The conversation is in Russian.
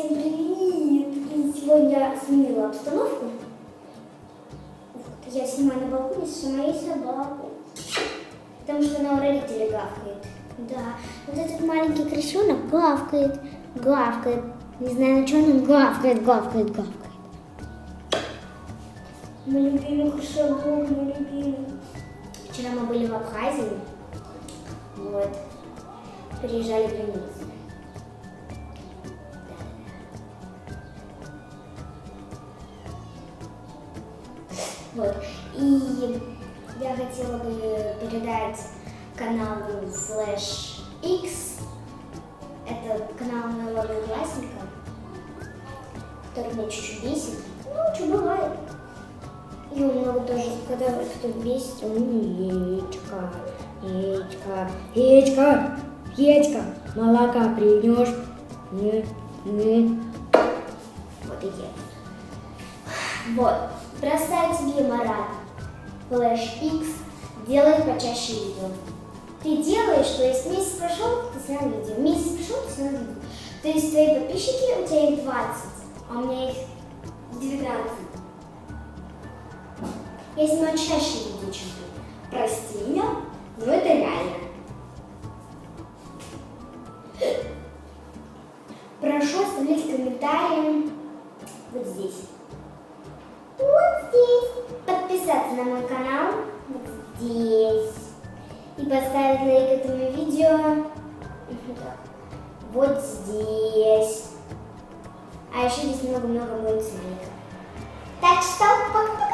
Всем привет! И сегодня я сменила обстановку. Я снимаю на балконе с моей собакой. Потому что она у родителей гавкает. Да, вот этот маленький крысенок гавкает, гавкает. Не знаю, на чем он гавкает, гавкает, гавкает. Мой любимый крысенок, мой любимый. Вчера мы были в Абхазии. Вот. Переезжали границу. Вот. И я хотела бы передать каналу Flash X. Это канал моего одноклассника, который меня чуть-чуть бесит. Ну, что бывает. И он много тоже, когда кто бесит, он яичко, яичко, яичко, яичко, молока принешь. Не, не. Вот и делает. Вот. Бросаю тебе, Марат. Флэш X. Делай почаще видео. Ты делаешь, то есть месяц прошел, ты снял видео. Месяц прошел, ты снял видео. То есть твои подписчики, у тебя их 20, а у меня их 19. Я снимаю чаще видео, чем ты. Прости меня, но это реально. Прошу оставлять комментарии вот здесь. Здесь. Подписаться на мой канал вот здесь. И поставить лайк этому видео вот здесь. А еще здесь много-много будет лайков. Так что пока.